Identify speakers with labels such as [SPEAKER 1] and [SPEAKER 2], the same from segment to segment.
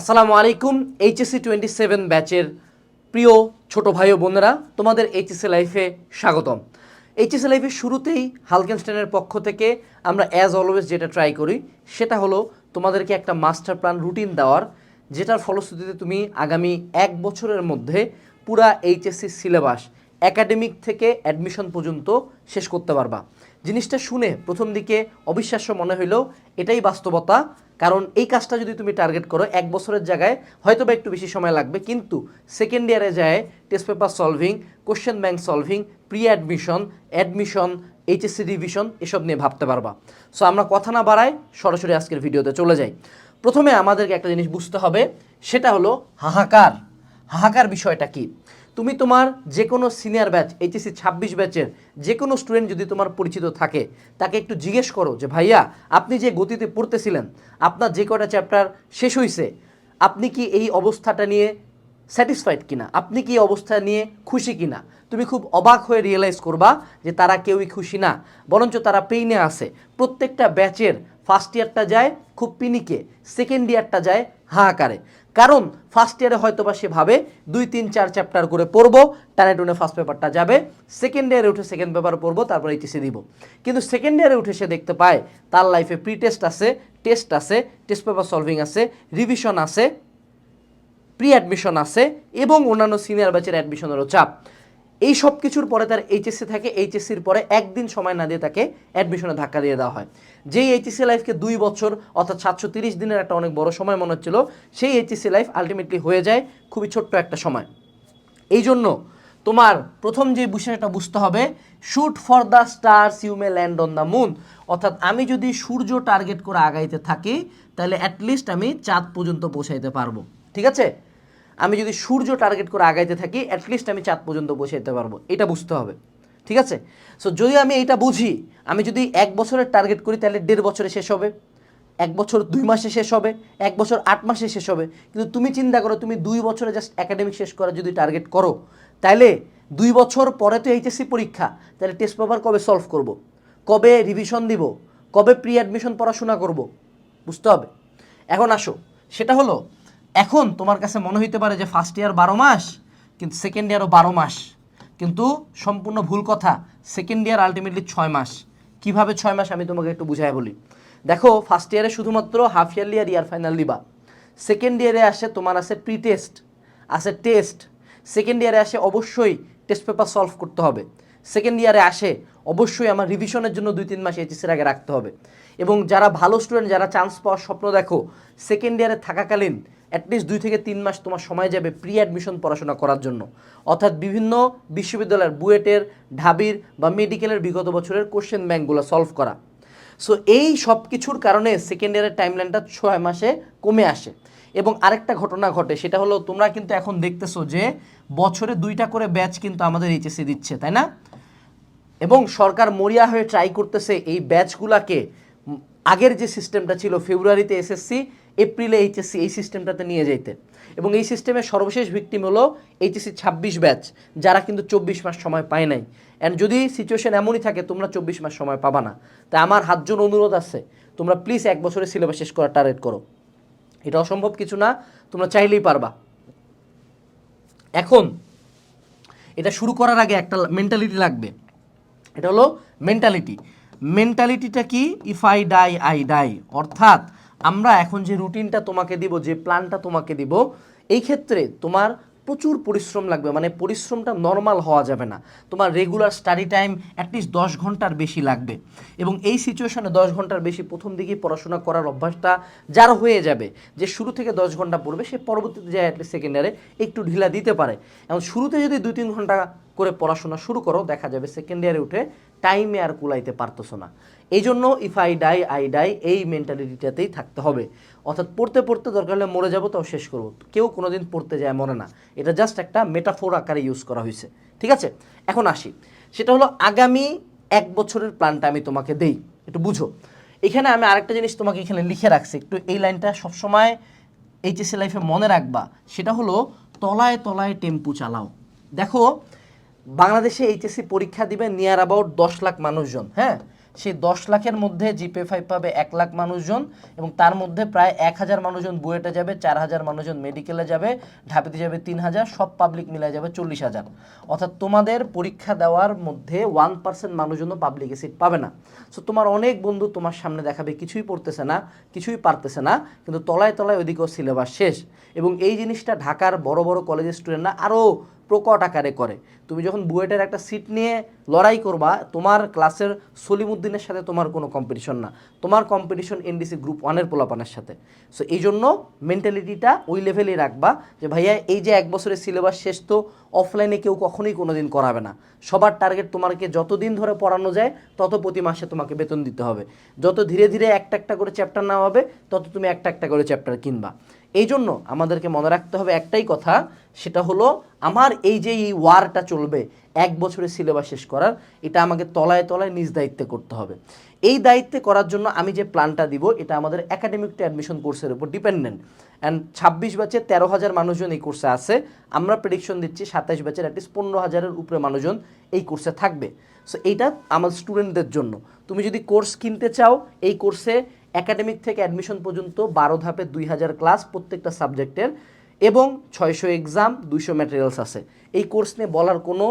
[SPEAKER 1] আসসালামু আলাইকুম HSC twenty seven ব্যাচের প্রিয় ছোট ভাই ও বোনেরা, তোমাদের এইচএসসি লাইফে স্বাগতম। এইচএসসি লাইফের শুরুতেই হালকেনস্টাইনের পক্ষ থেকে আমরা অ্যাজ অলওয়েজ যেটা ট্রাই করি, সেটা হলো তোমাদেরকে একটা মাস্টার প্ল্যান রুটিন দেওয়ার, যেটার ফলশ্রুতিতে তুমি আগামী এক বছরের মধ্যে পুরা এইচএসসি সিলেবাস একাডেমিক থেকে অ্যাডমিশন পর্যন্ত শেষ করতে পারবা। জিনিসটা শুনে প্রথম দিকে অবিশ্বাস্য মনে হইলেও এটাই বাস্তবতা কারণ এই কাজটা যদি তুমি টার্গেট করো, এক বছরের জায়গায় হয়তো বা একটু বেশি সময় লাগবে, কিন্তু সেকেন্ড ইয়ারে যায় test paper solving question bank solving pre admission admission HSC revision এসব নিয়ে ভাবতে পারবা। সো আমরা কথা না বাড়াই সরাসরি আজকের ভিডিওতে চলে যাই। প্রথমে আমাদেরকে একটা জিনিস বুঝতে হবে, সেটা হলো হাহাকার। হাহাকার বিষয়টা কি? তুমি তোমার যে কোনো সিনিয়র ব্যাচ এইচএসসি ছাব্বিশ ব্যাচের যে কোনো স্টুডেন্ট যদি তোমার পরিচিত থাকে, তাকে একটু জিজ্ঞেস করো যে, ভাইয়া, আপনি যে গতিতে পড়তেছিলেন, আপনার যে কটা চ্যাপ্টার শেষ হয়েছে আপনি কি এই অবস্থাটা নিয়ে স্যাটিসফাইড কিনা? আপনি কি অবস্থা নিয়ে খুশি কিনা? তুমি খুব অবাক হয়ে রিয়েলাইজ করবা যে তারা কেউই খুশি না, বরঞ্চ তারা পেইনে আছে। প্রত্যেকটা ব্যাচের ফার্স্ট ইয়ারটা যায় খুব পিনিকে সেকেন্ড ইয়ারটা যায় হাহাকারে। কারণ ফার্স্ট ইয়ারে হয়তো বা সে ভাবে, দুই, তিন, চার চ্যাপ্টার করে পড়ব, টানে টুনে ফার্স্ট পেপারটা যাবে সেকেন্ড ইয়ারে উঠে সেকেন্ড পেপার পড়ব, তারপর এইচএসি দিব। কিন্তু সেকেন্ড ইয়ারে উঠে সে দেখতে পায়, তার লাইফে প্রি টেস্ট আছে টেস্ট আছে টেস্ট পেপার সলভিং আছে রিভিশন আছে প্রি অ্যাডমিশন আছে, এবং অন্যান্য সিনিয়র ব্যাচের অ্যাডমিশনেরও চাপ। এই সব কিছুর পরে তার এইচএসসি থাকে। এইচএসসির পরে একদিন সময় না দিয়ে তাকে অ্যাডমিশনে ধাক্কা দিয়ে দেওয়া হয়। যেই এইচএসসি লাইফকে দুই বছর অর্থাৎ সাতশো তিরিশ দিনের একটা অনেক বড় সময় মনে হচ্ছিল, সেই এইচএসসি লাইফ আলটিমেটলি হয়ে যায় খুবই ছোট্ট একটা সময়। এই জন্য তোমার প্রথম যে বিষয়টা বুঝতে হবে shoot for the stars you may land on the moon অর্থাৎ আমি যদি সূর্য টার্গেট করে আগাইতে থাকি, তাহলে অ্যাটলিস্ট আমি চাঁদ পর্যন্ত পৌঁছাইতে পারব। ঠিক আছে? আমি যদি সূর্য টার্গেট করে আগাইতে থাকি অ্যাটলিস্ট আমি চাঁদ পর্যন্ত বসে যেতে পারব। এটা বুঝতে হবে। ঠিক আছে? সো যদি আমি এটা বুঝি, আমি যদি এক বছরের টার্গেট করি, তাহলে দেড় বছরে শেষ হবে। এক বছর দুই মাসে শেষ হবে, এক বছর আট মাসে শেষ হবে। কিন্তু তুমি চিন্তা করো, তুমি দুই বছরে জাস্ট একাডেমিক শেষ করার যদি টার্গেট করো, তাহলে দুই বছর পরে তো এইচএসসি পরীক্ষা, তাহলে টেস্ট পেপার কবে সলভ করব। কবে রিভিশন দিব? কবে প্রি অ্যাডমিশন পড়াশোনা করব? বুঝতে হবে? এখন আসো। সেটা হলো এখন তোমার কাছে মনে হইতে পারে যে ফার্স্ট ইয়ার বারো মাস, কিন্তু সেকেন্ড ইয়ারও বারো মাস। কিন্তু সম্পূর্ণ ভুল কথা সেকেন্ড ইয়ার আলটিমেটলি ছয় মাস। কীভাবে ছয় মাস আমি তোমাকে একটু বুঝাই বলি। দেখো ফার্স্ট ইয়ারে শুধুমাত্র হাফ ইয়ারলি আর ইয়ার ফাইনাল দিবা। সেকেন্ড ইয়ারে আসে তোমার আছে প্রি টেস্ট আছে টেস্ট সেকেন্ড ইয়ারে আসে অবশ্যই টেস্ট পেপার সলভ করতে হবে। সেকেন্ড ইয়ারে আসে অবশ্যই আমার রিভিশনের জন্য দুই তিন মাস এইচএসির আগে রাখতে হবে। এবং যারা ভালো স্টুডেন্ট যারা চান্স পাওয়ার স্বপ্ন দেখো সেকেন্ড ইয়ারে থাকাকালীন অ্যাটলিস্ট দুই থেকে তিন মাস তোমার সময় যাবে প্রি অ্যাডমিশন পড়াশোনা করার জন্য। অর্থাৎ বিভিন্ন বিশ্ববিদ্যালয়ের বুয়েটের, ঢাবির বা মেডিকেলের বিগত বছরের কোশ্চেন ব্যাঙ্কগুলো সলভ করা। সো এই সব কিছুর কারণে সেকেন্ড ইয়ারের টাইমলাইনটা ছয় মাসে কমে আসে। এবং আরেকটা ঘটনা ঘটে, সেটা হলো তোমরা কিন্তু এখন দেখতেছো যে বছরে দুইটা করে ব্যাচ কিন্তু আমাদের এইচএসসি দিচ্ছে, তাই না? এবং সরকার মরিয়া হয়ে ট্রাই করতেছে এই ব্যাচগুলাকে আগের যে সিস্টেমটা ছিল ফেব্রুয়ারিতে এসএসসি এপ্রিলে এইচএসসি এই সিস্টেমটাতে নিয়ে যেতে এবং এই সিস্টেমের সর্বশেষ ভিকটিম হলো এইচএসসি ছাব্বিশ ব্যাচ যারা কিন্তু চব্বিশ মাস সময় পায় নাই। অ্যান্ড যদি সিচুয়েশন এমনই থাকে, তোমরা চব্বিশ মাস সময় পাবা না। তাই আমার হাতজন অনুরোধ আছে, তোমরা প্লিজ এক বছরের সিলেবাস শেষ করার টার্গেট করো। এটা অসম্ভব কিছু না, তোমরা চাইলেই পারবা। এখন, এটা শুরু করার আগে একটা মেন্টালিটি লাগবে। এটা হলো মেন্টালিটি মেন্টালিটিটা কি? If I die I die অর্থাৎ আমরা এখন যে রুটিনটা তোমাকে দিব, যে প্ল্যানটা তোমাকে দিব, এই ক্ষেত্রে তোমার প্রচুর পরিশ্রম লাগবে। মানে পরিশ্রমটা নর্মাল হওয়া যাবে না। তোমার রেগুলার স্টাডি টাইম অ্যাটলিস্ট দশ ঘণ্টার বেশি লাগবে। এবং এই সিচুয়েশনে দশ ঘণ্টার বেশি প্রথম দিকেই পড়াশোনা করার অভ্যাসটা যার হয়ে যাবে, যে শুরু থেকে দশ ঘণ্টা পড়বে, সে পরবর্তীতে যায় অ্যাটলিস্ট সেকেন্ড ইয়ারে একটু ঢিলা দিতে পারে। এবং শুরুতে যদি দুই তিন ঘণ্টা করে পড়াশোনা শুরু করো, দেখা যাবে সেকেন্ড ইয়ারে উঠে টাইমে আর কুলাইতে পারতেছো না। এই জন্য if I die I die এই মেন্টালিটিটাতেই থাকতে হবে। অর্থাৎ পড়তে পড়তে দরকার হলে মরে যাব, তাও শেষ করব। কেউ কোনোদিন পড়তে যায়, মরে না। এটা জাস্ট একটা মেটাফোর আকারে ইউজ করা হয়েছে। ঠিক আছে? এখন আসি। সেটা হলো আগামী এক বছরের প্ল্যানটা আমি তোমাকে দেই। একটু বুঝো। এখানে আমি আরেকটা জিনিস তোমাকে এখানে লিখে রাখছি। একটু এই লাইনটা সবসময় এইচএসসি লাইফে মনে রাখবা। সেটা হলো তলায় তলায় টেম্পু চালাও। দেখো, বাংলাদেশে এইচএসসি পরীক্ষা দিবে নিয়ার অ্যাবাউট দশ লাখ মানুষজন হ্যাঁ? সেই দশ লাখের মধ্যে জিপে ফাইভ পাবে এক লাখ মানুষজন এবং তার মধ্যে প্রায় এক হাজার মানুষজন বুয়েটে যাবে, চার হাজার মানুষজন মেডিকেলে যাবে, ঢাবিতে যাবে তিন হাজার, সব পাবলিক মিলে যাবে চল্লিশ হাজার। অর্থাৎ তোমাদের পরীক্ষা দেওয়ার মধ্যে ওয়ান পার্সেন্ট মানুষজনও পাবলিকে সিট পাবে না। সো তোমার অনেক বন্ধু তোমার সামনে দেখাবে, কিছুই পড়তেছে না, কিছুই পারতেছে না, কিন্তু তলায় তলায় ওইদিকেও সিলেবাস শেষ। এবং এই জিনিসটা ঢাকার বড় বড় কলেজের স্টুডেন্টরা আরও প্রকট আকারে করে। তুমি যখন বুয়েটের একটা সিট নিয়ে লড়াই করবা, তোমার ক্লাসের সলিমুদ্দিনের সাথে তোমার কোনো কম্পিটিশন না। তোমার কম্পিটিশন এনডিসি গ্রুপ ওয়ানের পোলাপানের সাথে। সো এই জন্য মেন্টালিটিটা ওই লেভেলেই রাখবা যে, ভাইয়া, এই যে এক বছরের সিলেবাস শেষ তো অফলাইনে কেউ কখনোই কোনো দিন করাবে না। সবার টার্গেট তোমাকে যতদিন ধরে পড়ানো যায়, তত প্রতি মাসে তোমাকে বেতন দিতে হবে। যত ধীরে ধীরে একটা একটা করে চ্যাপ্টার নেওয়া হবে, তত তুমি একটা একটা করে চ্যাপ্টার কিনবা। এই জন্য আমাদেরকে মনে রাখতে হবে একটাই কথা, সেটা হলো আমার এই যে এই ওয়ারটা চলবে, এক বছরের সিলেবাস শেষ করার, এটা আমাকে তলায় তলায় নিজ দায়িত্বে করতে হবে। এই দায়িত্বে করার জন্য আমি যে প্ল্যানটা দিব, এটা আমাদের একাডেমিক টু অ্যাডমিশন কোর্সের উপর ডিপেন্ডেন্ট অ্যান্ড ছাব্বিশ ব্যাচে তেরো হাজার মানুষজন এই কোর্সে আছে, আমরা প্রেডিকশন দিচ্ছি সাতাইশ ব্যাচের অ্যাটলিস্ট পনেরো হাজারের উপরে মানুষজন এই কোর্সে থাকবে। সো এইটা আমার স্টুডেন্টদের জন্য। তুমি যদি কোর্স কিনতে চাও, এই কোর্সে একাডেমিক থেকে অ্যাডমিশন পর্যন্ত বারো ধাপে দুই হাজার ক্লাস প্রত্যেকটা সাবজেক্টের এবং ছয়শো এক্সাম দুইশো ম্যাটেরিয়ালস আছে। এই কোর্স নিয়ে বলার কোনো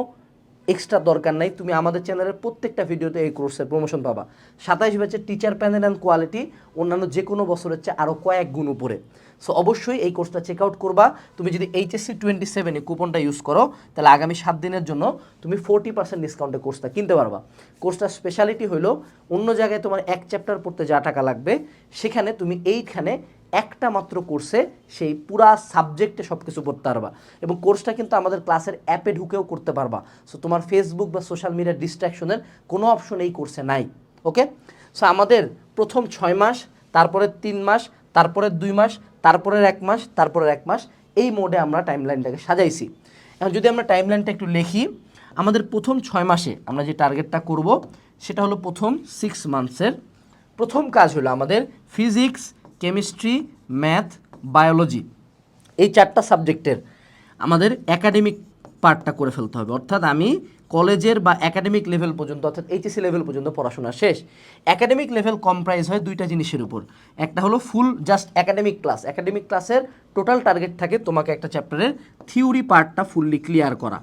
[SPEAKER 1] এক্সট্রা দরকার নাই, তুমি আমাদের চ্যানেলের প্রত্যেকটা ভিডিওতে এই কোর্সের প্রমোশন পাবা। সাতাইশ ব্যাচের টিচার প্যানেল অ্যান্ড কোয়ালিটি অন্যান্য যে কোনো বছরের চেয়ে আরও কয়েক গুণ উপরে। সো অবশ্যই এই কোর্সটা চেক আউট করবা। তুমি যদি এইচএসসি টোয়েন্টি সেভেনে কুপনটা ইউজ করো, তাহলে আগামী সাত দিনের জন্য তুমি ফোর্টি পার্সেন্ট ডিসকাউন্টে কোর্সটা কিনতে পারবা। কোর্সটার স্পেশালিটি হলো অন্য জায়গায় তোমার এক চ্যাপ্টার পড়তে যা টাকা লাগবে, সেখানে তুমি এইখানে একটা মাত্র কোর্সে সেই পুরা সাবজেক্টে সব কিছু পড়তে পারবা। এবং কোর্সটা কিন্তু আমাদের ক্লাসের অ্যাপে ঢুকেও করতে পারবা। সো তোমার ফেসবুক বা সোশ্যাল মিডিয়ার ডিস্ট্রাকশনের কোনো অপশন এই কোর্সে নাই ওকে সো আমাদের প্রথম ছয় মাস, তারপরে তিন মাস, তারপরে দুই মাস তারপরের এক মাস তারপরের এক মাস, এই মোডে আমরা টাইমলাইনটাকে সাজাইছি। এখন যদি আমরা টাইমলাইনটা একটু লিখি, আমাদের প্রথম ছয় মাসে আমরা যে টার্গেটটা করব, সেটা হলো প্রথম সিক্স মান্থসের প্রথম কাজ হলো আমাদের ফিজিক্স কেমিস্ট্রি, ম্যাথ, বায়োলজি। এই চারটা সাবজেক্টের আমাদের একাডেমিক পার্টটা করে ফেলতে হবে। অর্থাৎ আমি কলেজের বা একাডেমিক লেভেল পর্যন্ত, অর্থাৎ এইচএসসি লেভেল পর্যন্ত পড়াশোনা শেষ। একাডেমিক লেভেল কম্প্রাইজ হয় দুইটা জিনিসের উপর। একটা হলো full just academic class academic ক্লাসের টোটাল টার্গেট থাকে তোমাকে একটা চ্যাপ্টারের থিওরি পার্টটা ফুললি ক্লিয়ার করা।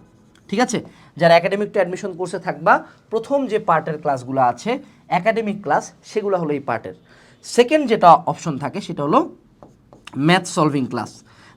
[SPEAKER 1] ঠিক আছে? যারা একাডেমিক টু অ্যাডমিশন কোর্সে থাকবা, প্রথম যে পার্টের ক্লাসগুলো আছে একাডেমিক ক্লাস সেগুলো হলো এই পার্টের সেকেন্ড যেটা অপশন থাকে সেটা হলো ম্যাথ সলভিং ক্লাস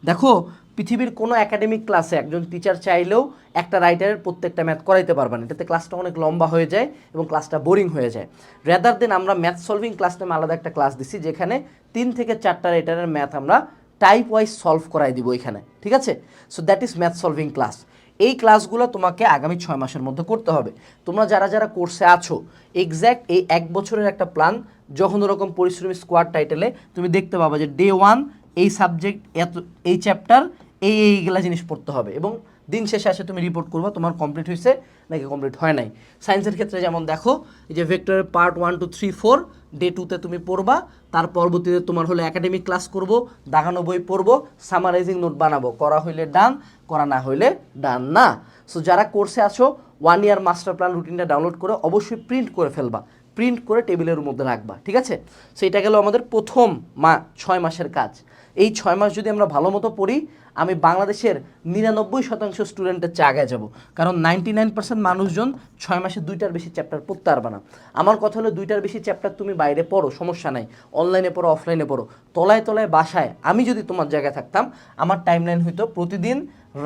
[SPEAKER 1] দেখো, পৃথিবীর কোনো একাডেমিক ক্লাসে একজন টিচার চাইলেও একটা রাইটারের প্রত্যেকটা ম্যাথ করাইতে পারবে না। এটাতে ক্লাসটা অনেক লম্বা হয়ে যায় এবং ক্লাসটা বোরিং হয়ে যায়। রেদার দেন আমরা ম্যাথ সলভিং ক্লাস নামে আলাদা একটা ক্লাস দিছি, যেখানে তিন থেকে চারটা রাইটারের ম্যাথ আমরা টাইপ ওয়াইজ সলভ করাই দিব এখানে, ঠিক আছে? So that is math solving class এই ক্লাসগুলো তোমাকে আগামী ছয় মাসের মধ্যে করতে হবে। তোমরা যারা যারা কোর্সে আছো এক্স্যাক্ট এই এক বছরের একটা প্ল্যান যখন ওরকম পরিশ্রমী স্কোয়াড টাইটেলে তুমি দেখতে পাবা যে ডে ওয়ান এই সাবজেক্ট এত, এই চ্যাপ্টার এই এইগুলা জিনিস পড়তে হবে এবং দিন শেষে আসে তুমি রিপোর্ট করবা, তোমার কমপ্লিট হয়েছে, নাকি কমপ্লিট হয় নাই। সায়েন্সের ক্ষেত্রে যেমন দেখো যে ভেক্টরের part one two three four day টুতে তুমি পড়বা, তার পরবর্তীতে তোমার হলো একাডেমিক ক্লাস করব দাগানো বই পড়ব সামারাইজিং নোট বানাবো, করা হইলে ডান করা না হইলে ডান না। সো যারা কোর্সে আছো ওয়ান ইয়ার মাস্টার প্ল্যান রুটিনটা ডাউনলোড করে অবশ্যই প্রিন্ট করে ফেলবা। প্রিন্ট করে টেবিলের মধ্যে রাখবা, ঠিক আছে? সো এটা গেল আমাদের প্রথম মা, ছয় মাসের কাজ। এই ছয় মাস যদি আমরা ভালো মতো পড়ি, আমি বাংলাদেশের নিরানব্বই শতাংশ স্টুডেন্টের চা আগায় যাব। কারণ নাইনটি নাইন পার্সেন্ট মানুষজন ছয় মাসে দুইটার বেশি চ্যাপ্টার পড়তে পারবে না। আমার কথা হলো, দুইটার বেশি চ্যাপ্টার তুমি বাইরে পড়ো, সমস্যা নাই। অনলাইনে পড়ো অফলাইনে পড়ো। তলায় তলায় বাসায়, আমি যদি তোমার জায়গায় থাকতাম, আমার টাইমলাইন হইতো প্রতিদিন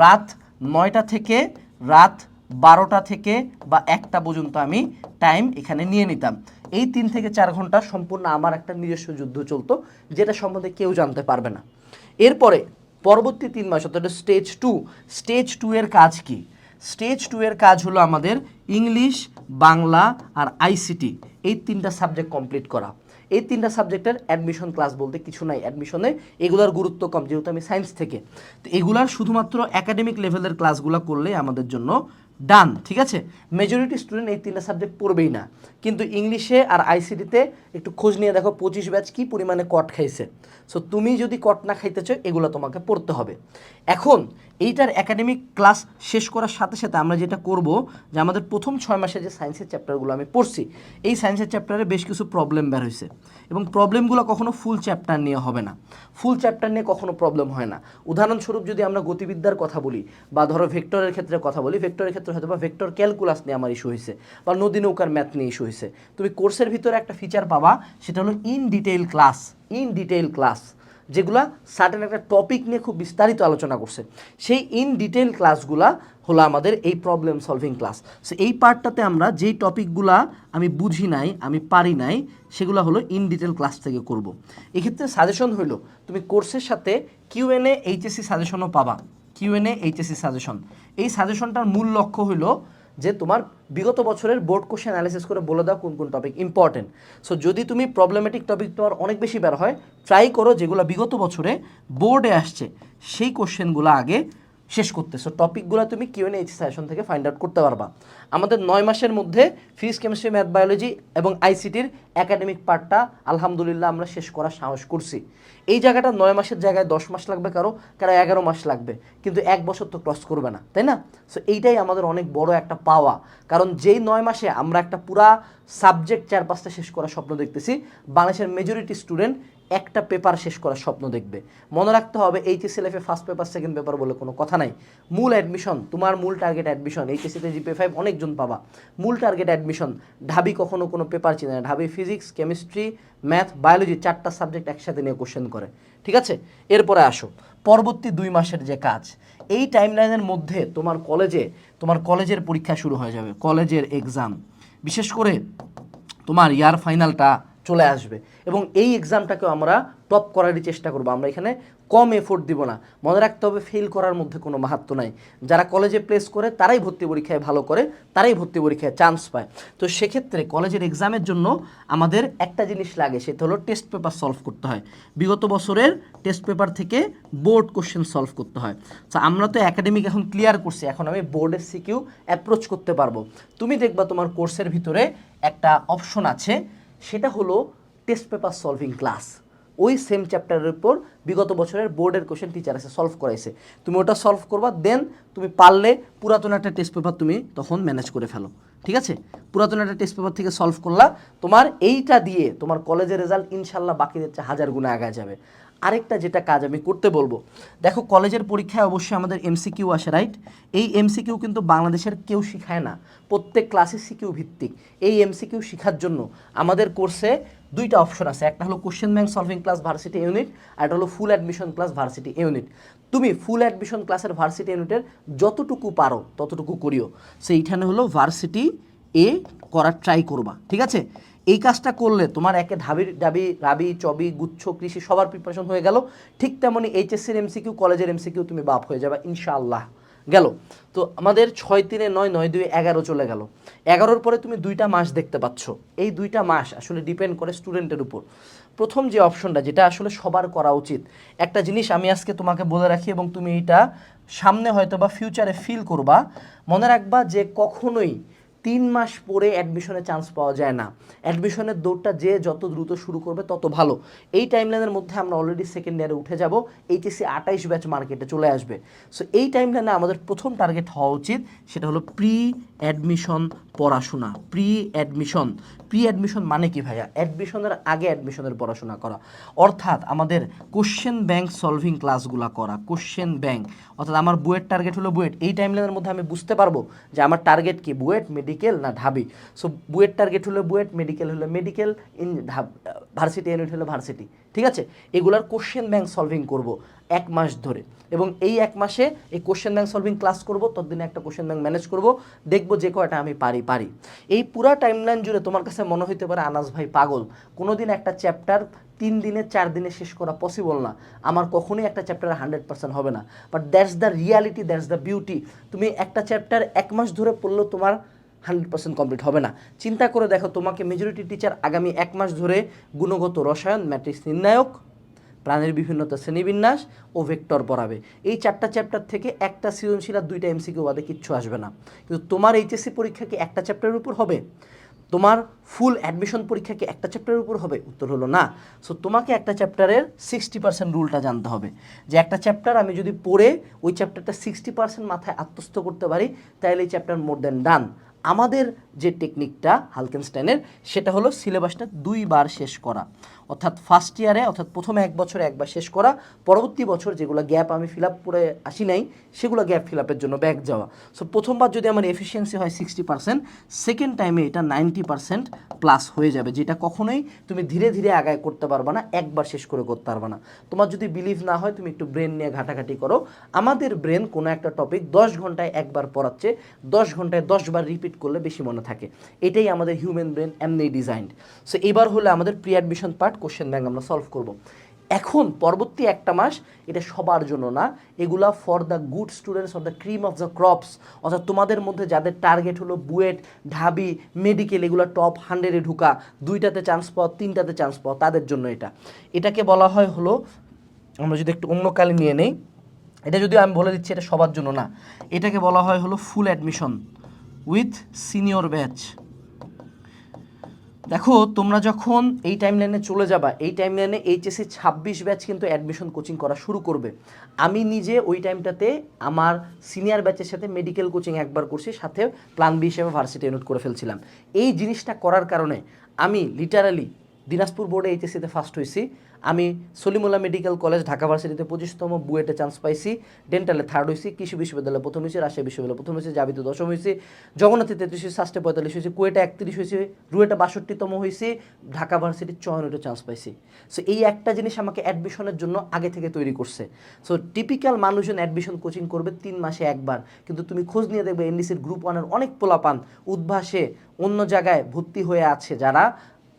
[SPEAKER 1] রাত নয়টা থেকে রাত বারোটা থেকে বা একটা পর্যন্ত আমি টাইম এখানে নিয়ে নিতাম। এই তিন থেকে চার ঘণ্টা সম্পূর্ণ আমার একটা নিজস্ব যুদ্ধ চলতো, যেটা সম্বন্ধে কেউ জানতে পারবে না। এরপরে, পরবর্তী তিন মাস, অর্থাৎ স্টেজ টু স্টেজ টু এর কাজ কি? স্টেজ টু এর কাজ হলো আমাদের ইংলিশ বাংলা আর আইসিটি এই তিনটা সাবজেক্ট কমপ্লিট করা। এই তিনটা সাবজেক্টের অ্যাডমিশন ক্লাস বলতে কিছু নাই। অ্যাডমিশনে এগুলার গুরুত্ব কম, যেহেতু আমি সায়েন্স থেকে। তো এগুলার শুধুমাত্র একাডেমিক লেভেলের ক্লাসগুলো করলে আমাদের জন্য ডান ঠিক আছে? মেজরিটি স্টুডেন্ট এই তিনটা সাবজেক্ট পড়বেই না। কিন্তু ইংলিশে আর আইসিডিতে একটু খোঁজ নিয়ে দেখো, পঁচিশ ব্যাচ কি পরিমাণে কট খাইছে। সো তুমি যদি কট না খাইতে চাও, এগুলো তোমাকে পড়তে হবে। এখন এইটার একাডেমিক ক্লাস শেষ করার সাথে সাথে আমরা যেটা করব যে আমাদের প্রথম ছয় মাসে যে সায়েন্সের চ্যাপ্টারগুলো আমি পড়ছি, এই সায়েন্সের চ্যাপ্টারে বেশ কিছু প্রবলেম বের হয়েছে এবং প্রবলেমগুলো কখনো ফুল চ্যাপ্টার নিয়ে হবে না। ফুল চ্যাপ্টার নিয়ে কখনো প্রবলেম হয় না। উদাহরণস্বরূপ যদি আমরা গতিবিদ্যার কথা বলি, বা ধরো ভেক্টরের ক্ষেত্রে কথা বলি ভেক্টরের ক্ষেত্রে হয়তো বা ভেক্টর ক্যালকুলাস নিয়ে আমার ইস্যু হয়েছে বা নদী নৌকার ম্যাথ নিয়ে ইস্যু হয়েছে তুমি কোর্সের ভিতরে একটা ফিচার পাবা, সেটা হলো in detail class in detail class যেগুলা সার্টেন একটা টপিক নিয়ে খুব বিস্তারিত আলোচনা করছে। সেই ইন ডিটেল ক্লাসগুলা হলো আমাদের এই প্রবলেম সলভিং ক্লাস সো এই পার্টটাতে আমরা যেই টপিকগুলা আমি বুঝি নাই, আমি পারি নাই, সেগুলো হলো ইন ডিটেল ক্লাস থেকে করব। এক্ষেত্রে সাজেশন হইল, তুমি কোর্সের সাথে কিউএনএ এইচএসসি সাজেশনও পাবা। কিউএনএ এইচএসসি সাজেশন এই সাজেশনটার মূল লক্ষ্য হলো যে তোমার বিগত বছরের বোর্ড কোশ্চেন অ্যানালিসিস করে বলে দাও কোন কোন টপিক ইম্পর্টেন্ট সো যদি তুমি প্রবলেমেটিক টপিক তোমার অনেক বেশি বের হয় ট্রাই করো যেগুলো বিগত বছরে বোর্ডে আসছে, সেই কোশ্চেনগুলো আগে শেষ করতে। সো টপিকগুলো তুমি কিউএন এইচ সেশন থেকে ফাইন্ড আউট করতে পারবা। আমাদের নয় মাসের মধ্যে ফিজিক্স কেমিস্ট্রি ম্যাথ বায়োলজি এবং আইসিটির একাডেমিক পার্টটা আলহামদুলিল্লাহ আমরা শেষ করার সাহস করছি। এই জায়গাটা নয় মাসের জায়গায় দশ মাস লাগবে কারও কারও এগারো মাস লাগবে। কিন্তু এক বছর তো ক্রস করবে না, তাই না? সো এইটাই আমাদের অনেক বড় একটা পাওয়া। কারণ যেই নয় মাসে আমরা একটা পুরা সাবজেক্ট চার পাঁচটা শেষ করার স্বপ্ন দেখতেছি, বাংলাদেশের মেজরিটি স্টুডেন্ট একটা পেপার শেষ করার স্বপ্ন দেখবে। মনে রাখতে হবে এইচএসসি লাইফে ফার্স্ট পেপার সেকেন্ড পেপার বলে কোনো কথা নাই। মূল অ্যাডমিশন তোমার মূল টার্গেট অ্যাডমিশন এইচএসসিতে জিপে ফাইভ অনেকজন পাবা। মূল টার্গেট অ্যাডমিশন ঢাবি কখনো কোনো পেপার চিনে না। Dhabi physics chemistry math biology চারটা সাবজেক্ট একসাথে নিয়ে কোশ্চেন করে। ঠিক আছে? এরপরে আসো। পরবর্তী দুই মাসের যে কাজ, এই টাইমলাইনের মধ্যে তোমার কলেজে তোমার কলেজের পরীক্ষা শুরু হয়ে যাবে কলেজের এক্সাম বিশেষ করে তোমার ইয়ার ফাইনালটা চলে আসবে। এবং এই এক্সামটাকেও আমরা টপ করারই চেষ্টা করব। আমরা এখানে কম এফোর্ট দিব না। মনে রাখতে হবে ফেল করার মধ্যে কোনো মাহাত্ম নাই। যারা কলেজে প্লেস করে, তারাই ভর্তি পরীক্ষায় ভালো করে, তারাই ভর্তি পরীক্ষায় চান্স পায়। তো সেক্ষেত্রে কলেজের এক্সামের জন্য আমাদের একটা জিনিস লাগে, সেটা হলো টেস্ট পেপার সলভ করতে হয়। বিগত বছরের টেস্ট পেপার থেকে বোর্ড কোশ্চেন সলভ করতে হয়। তো আমরা তো একাডেমিক এখন ক্লিয়ার করছি, এখন আমি বোর্ডের সিকিউ অ্যাপ্রোচ করতে পারব। তুমি দেখবা তোমার কোর্সের ভিতরে একটা অপশন আছে সেটা হলো টেস্ট পেপার সলভিং ক্লাস ওই সেম চ্যাপ্টারের উপর বিগত বছরের বোর্ডের কোশ্চেন টিচার এসে সলভ করাইছে। তুমি ওটা সলভ করবা দেন তুমি পারলে পুরাতন একটা টেস্ট পেপার তুমি তখন ম্যানেজ করে ফেলো। ঠিক আছে? পুরাতন একটা টেস্ট পেপার থেকে সলভ করলা, তোমার এইটা দিয়ে তোমার কলেজের রেজাল্ট ইনশাল্লাহ বাকিদের চেয়ে হাজার গুণে আগায় যাবে। আরেকটা যেটা কাজ আমি করতে বলব। দেখো, কলেজের পরীক্ষায় অবশ্যই আমাদের এমসিকিউ আসে রাইট এই এমসিকিউ কিন্তু বাংলাদেশের কেউ শিখায় না। প্রত্যেক ক্লাসে সিকিউ ভিত্তিক। এই এমসিকিউ শেখার জন্য আমাদের কোর্সে দুইটা অপশন আছে। একটা হলো question bank solving class varsity unit আর একটা হলো full admission class varsity unit তুমি ফুল অ্যাডমিশন ক্লাসের ভার্সিটি ইউনিটের যতটুকু পারো, ততটুকু করিও। সেইখানে হলো ভার্সিটি এ করার ট্রাই করবা, ঠিক আছে? এই কাজটা করলে তোমার একে ঢাবির ডাবি রাবি, চবি, গুচ্ছ, কৃষি সবার প্রিপারেশন হয়ে গেল। ঠিক তেমনই এইচএসসির এমসিকিউ কলেজের এমসিকিউ তুমি বাপ হয়ে যাবে, ইনশাআল্লাহ। গেল। তো আমাদের ছয় তিনে নয় নয় দুই এগারো চলে গেল। এগারোর পরে তুমি দুইটা মাস দেখতে পাচ্ছ। এই দুইটা মাস আসলে ডিপেন্ড করে স্টুডেন্টের উপর। প্রথম যে অপশনটা যেটা আসলে সবার করা উচিত। একটা জিনিস আমি আজকে তোমাকে বলে রাখি এবং তুমি এটা সামনে হয়তো বা ফিউচারে ফিল করবা। মনে রাখবা যে কখনোই তিন মাস পরে অ্যাডমিশনে চান্স পাওয়া যায় না। অ্যাডমিশনের দৌড়টা যে যত দ্রুত শুরু করবে, তত ভালো। এই টাইমলাইনের মধ্যে আমরা অলরেডি সেকেন্ড ইয়ারে উঠে যাব এইচএসসি আঠাইশ ব্যাচ মার্কেটে চলে আসবে। সো এই টাইমলাইনে আমাদের প্রথম টার্গেট হওয়া উচিত, সেটা হলো প্রি অ্যাডমিশন পড়াশোনা। প্রি অ্যাডমিশন প্রি অ্যাডমিশন মানে কি ভাইয়া? অ্যাডমিশনের আগে অ্যাডমিশনের পড়াশোনা করা। অর্থাৎ আমাদের কোশ্চেন ব্যাংক সলভিং ক্লাসগুলো করা কোশ্চেন ব্যাংক অর্থাৎ আমার বুয়েট টার্গেট হলো বুয়েট। এই টাইমলাইনের মধ্যে আমি বুঝতে পারব যে আমার টার্গেট কি? বুয়েট মেডিকেল না ঢাবি? সো বুয়েট টার্গেট হলো বুয়েট মেডিকেল হলো মেডিকেল ইন ভার্সিটি ইউনিট হলো ভার্সিটি ঠিক আছে? এগুলার কোশ্চেন ব্যাংক সলভিং করব এক মাস ধরে। এবং এই এক মাসে এই কোশ্চেন ব্যাংক সলভিং ক্লাস করব, ততদিনে একটা কোশ্চেন ব্যাংক ম্যানেজ করব, দেখব যে কয়টা আমি পারি পারি। এই পুরা টাইমলাইন জুড়ে তোমার কাছে মনে হইতে পারে, আনাস ভাই পাগল। কোনোদিন একটা চ্যাপ্টার তিন দিনে, চার দিনে শেষ করা পসিবল না। আমার কখনোই একটা চ্যাপ্টার হান্ড্রেড পার্সেন্ট হবে না। But that's the reality that's the beauty তুমি একটা চ্যাপ্টার এক মাস ধরে পড়লেও তোমার হান্ড্রেড পার্সেন্ট কমপ্লিট হবে না। চিন্তা করে দেখো, তোমাকে মেজরিটি টিচার আগামী এক মাস ধরে গুণগত রসায়ন ম্যাট্রিক্স নির্ণায়ক, প্রাণের বিভিন্নতা শ্রেণীবিন্যাস ও ভেক্টর পড়াবে। এই চারটা চ্যাপ্টার থেকে একটা সৃজনশীল আর দুইটা এমসিকিউ বাদে কিচ্ছু আসবে না। কিন্তু তোমার এইচএসসি পরীক্ষা কি একটা চ্যাপ্টারের উপর হবে? তোমার ফুল অ্যাডমিশন পরীক্ষা কি একটা চ্যাপ্টারের উপর হবে? উত্তর হলো না। সো তোমাকে একটা চ্যাপ্টারের সিক্সটি পার্সেন্ট রুলটা জানতে হবে। যে একটা চ্যাপ্টার আমি যদি পড়ে, ওই চ্যাপ্টারটা সিক্সটি পার্সেন্ট মাথায় আত্মস্থ করতে পারি, তাহলে এই চ্যাপ্টার মোর দেন ডান আমাদের যে টেকনিকটা হালকেনস্টাইনের সেটা হলো সিলেবাসটা দুইবার শেষ করা। অর্থাৎ ফার্স্ট ইয়ারে অর্থাৎ প্রথমে এক বছরে একবার শেষ করা, পরবর্তী বছর যেগুলো গ্যাপ আমি ফিল আপ করে আসি নাই, সেগুলো গ্যাপ ফিল আপের জন্য ব্যাক যাওয়া। সো প্রথমবার যদি আমার এফিসিয়েন্সি হয় সিক্সটি পার্সেন্ট সেকেন্ড টাইমে এটা নাইনটি পার্সেন্ট প্লাস হয়ে যাবে, যেটা কখনোই তুমি ধীরে ধীরে আগায় করতে পারবে না, একবার শেষ করে করতে পারবে না। তোমার যদি বিলিভ না হয়, তুমি একটু ব্রেন নিয়ে ঘাটাঘাটি করো। আমাদের ব্রেন কোনো একটা টপিক দশ ঘন্টায় একবার পড়াচ্ছে, দশ ঘন্টায় দশবার রিপিট করলে বেশি মনে থাকে। এটাই আমাদের হিউম্যান ব্রেন এমনি ডিজাইনড সো এবার হলে আমাদের pre admission part question bank আমরা সলভ করব। এখন পরবর্তী একটা মাস, এটা সবার জন্য না, এগুলা for the good students of the cream of the crops অর্থাৎ তোমাদের মধ্যে যাদের টার্গেট হলো বুয়েট, ঢাবি মেডিকেল এগুলো টপ হান্ড্রেডে ঢুকা, দুইটাতে চান্স পাওয়া তিনটাতে চান্স পাওয়া তাদের জন্য এটা। এটাকে বলা হয় হলো, আমরা যদি একটু অন্য কালে নিয়ে নেই, এটা যদি আমি বলে দিচ্ছি, এটা সবার জন্য না, এটাকে বলা হয় হলো full admission with senior batch দেখো, তোমরা যখন এই টাইম লাইনে চলে যাবা, এই টাইম লাইনে এইচএসসি ছাব্বিশ ব্যাচ কিন্তু অ্যাডমিশন কোচিং করা শুরু করবে। আমি নিজে ওই টাইমটাতে আমার সিনিয়র ব্যাচের সাথে মেডিকেল কোচিং একবার করছি, সাথে প্ল্যান বি হিসেবে ভার্সিটি নোট করে ফেলছিলাম। এই জিনিসটা করার কারণে আমি লিটারালি দিনাজপুর বোর্ডে এইচএসসিতে ফার্স্ট হয়েছি আমি সলিমুল্লাহ মেডিকেল কলেজ, ঢাকা ভার্সিটিতে পঁচিশতম বুয়েটে চান্স পাইছি। ডেন্টালে থার্ড হয়েছি কৃষি বিশ্ববিদ্যালয়ে প্রথম হয়েছি রাজশাহী বিশ্ববিদ্যালয়ে প্রথম হয়েছি জাবিতে দশম হয়েছি জগন্নাথে তেত্রিশ হয়েছি সাস্টে পঁয়তাল্লিশ হয়েছি কুয়েটে একত্রিশ হয়েছি রুয়েটে বাষট্টিতম হয়েছি ঢাকা ভার্সিটির চয়নটে চান্স পাইছি। সো এই একটা জিনিস আমাকে অ্যাডমিশনের জন্য আগে থেকে তৈরি করছে। সো টিপিক্যাল মানুষজন অ্যাডমিশন কোচিং করবে তিন মাসে একবার। কিন্তু তুমি খোঁজ নিয়ে দেখবে এনডিসির গ্রুপ ওয়ানের অনেক পোলাপান উদ্ভাসে অন্য জায়গায় ভর্তি হয়ে আছে যারা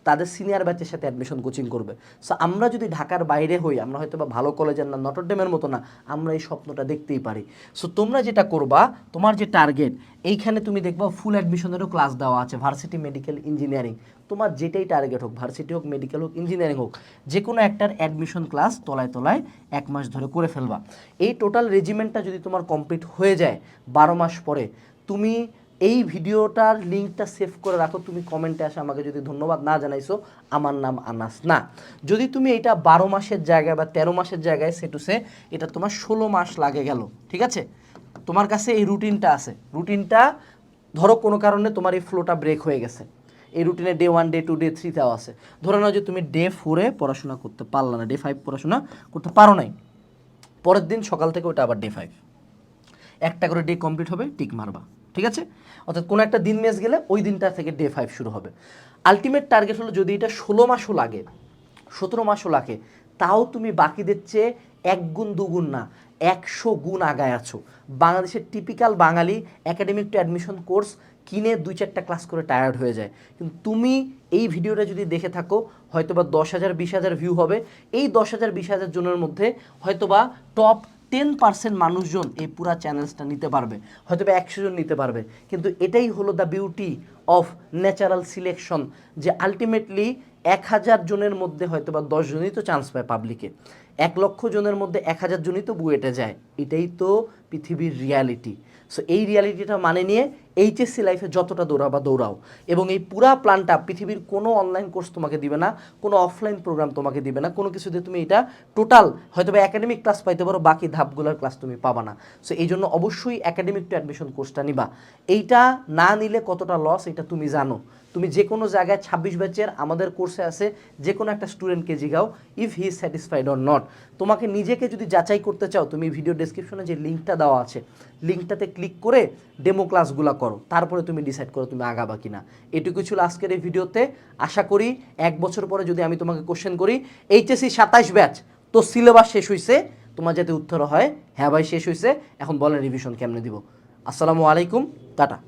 [SPEAKER 1] তাদের সিনিয়র ব্যাচের সাথে অ্যাডমিশন কোচিং করবে। সো আমরা যদি ঢাকার বাইরে হই, আমরা হয়তো বা ভালো কলেজের না নটরডেমের মতো না, আমরা এই স্বপ্নটা দেখতেই পারি। সো তোমরা যেটা করবা, তোমার যে টার্গেট এইখানে তুমি দেখবা ফুল অ্যাডমিশনেরও ক্লাস দেওয়া আছে ভার্সিটি মেডিকেল ইঞ্জিনিয়ারিং তোমার যেটাই টার্গেট হোক ভার্সিটি হোক মেডিকেল হোক ইঞ্জিনিয়ারিং হোক যে কোনো একটার অ্যাডমিশন ক্লাস তলায় তলায় এক মাস ধরে করে ফেলবা। এই টোটাল রেজিমেন্টটা যদি তোমার কমপ্লিট হয়ে যায়, বারো মাস পরে, তুমি এই ভিডিওটার লিঙ্কটা সেভ করে রাখো, তুমি কমেন্টে আসে আমাকে যদি ধন্যবাদ না জানাইছো, আমার নাম আনাস না। যদি তুমি এটা বারো মাসের জায়গায় বা তেরো মাসের জায়গায় সেটুসে এটা তোমার ষোলো মাস লাগে গেল, ঠিক আছে? তোমার কাছে এই রুটিনটা আছে। রুটিনটা, ধরো কোনো কারণে তোমার এই ফ্লোটা ব্রেক হয়ে গেছে। এই রুটিনে day one day two day থ্রিতেও আছে। ধরে নাও যে তুমি ডে ফোরে পড়াশোনা করতে পারলা না ডে ফাইভ পড়াশোনা করতে পারো নাই। পরের দিন সকাল থেকে ওটা আবার ডে ফাইভ একটা করে ডে কমপ্লিট হবে টিক মারবা। ঠিক আছে? অর্থাৎ কোনো একটা দিন মেস গেলে ওই দিনটা থেকে ডে ফাইভ শুরু হবে। আলটিমেট টার্গেট হলো যদি এটা ষোলো মাসও লাগে, সতেরো মাসও লাগে, তাও তুমি বাকিদের চেয়ে এক গুণ দুগুণ না, একশো গুণ আগায় আছো। বাংলাদেশের typical Bangali academic to admission course কিনে দুই চারটা ক্লাস করে টায়ার্ড হয়ে যায়। কিন্তু তুমি এই ভিডিওটা যদি দেখে থাকো, হয়তোবা দশ হাজার, বিশ হাজার ভিউ হবে। এই দশ হাজার, বিশ হাজার জনের মধ্যে হয়তোবা টপ টেন পার্সেন্ট মানুষজন এই পুরা চ্যানেলসটা নিতে পারবে। হয়তো বা একশো জন নিতে পারবে। কিন্তু এটাই হলো the beauty of natural selection যে আলটিমেটলি এক হাজার জনের মধ্যে হয়তো বা দশ জনই তো চান্স পায় পাবলিকে এক লক্ষ জনের মধ্যে এক হাজার জনই তো বুয়েটে যায়। এটাই তো পৃথিবীর রিয়ালিটি সো এই রিয়ালিটিটা মানে নিয়ে এইচএসসি লাইফে যতটা দৌড়াবা দৌড়াও। এবং এই পুরা প্ল্যানটা পৃথিবীর কোনো অনলাইন কোর্স তোমাকে দিবে না, কোনো অফলাইন প্রোগ্রাম তোমাকে দিবে না, কোনো কিছুতে তুমি এটা টোটাল হয়তো বা একাডেমিক ক্লাস পাইতে পারো, বাকি ধাপগুলোর ক্লাস তুমি পাবা না। সো এই জন্য অবশ্যই একাডেমিক টু অ্যাডমিশন কোর্সটা নিবা। এইটা না নিলে কতটা লস এটা তুমি জানো। তুমি যে কোনো জায়গায় ছাব্বিশ ব্যাচের আমাদের কোর্সে আছে যে কোনো একটা স্টুডেন্টকে জিগাও if he is satisfied or not তোমাকে নিজেকে যদি যাচাই করতে চাও, তুমি ভিডিও ডেসক্রিপশনে যে লিঙ্কটা দেওয়া আছে লিঙ্কটাতে ক্লিক করে ডেমো ক্লাসগুলো করো। তারপরে তুমি ডিসাইড করো তুমি আগাবা কিনা। এটুকু ছিল আজকের এই ভিডিওতে। আশা করি এক বছর পরে যদি আমি তোমাকে কোশ্চেন করি এইচএসি সাতাইশ ব্যাচ, তো সিলেবাস শেষ হয়েছে তোমার যাতে উত্তর হয় হ্যাঁ ভাই, শেষ হয়েছে এখন বলেন রিভিশন কেমনে দিব। আসসালামু আলাইকুম, টাটা।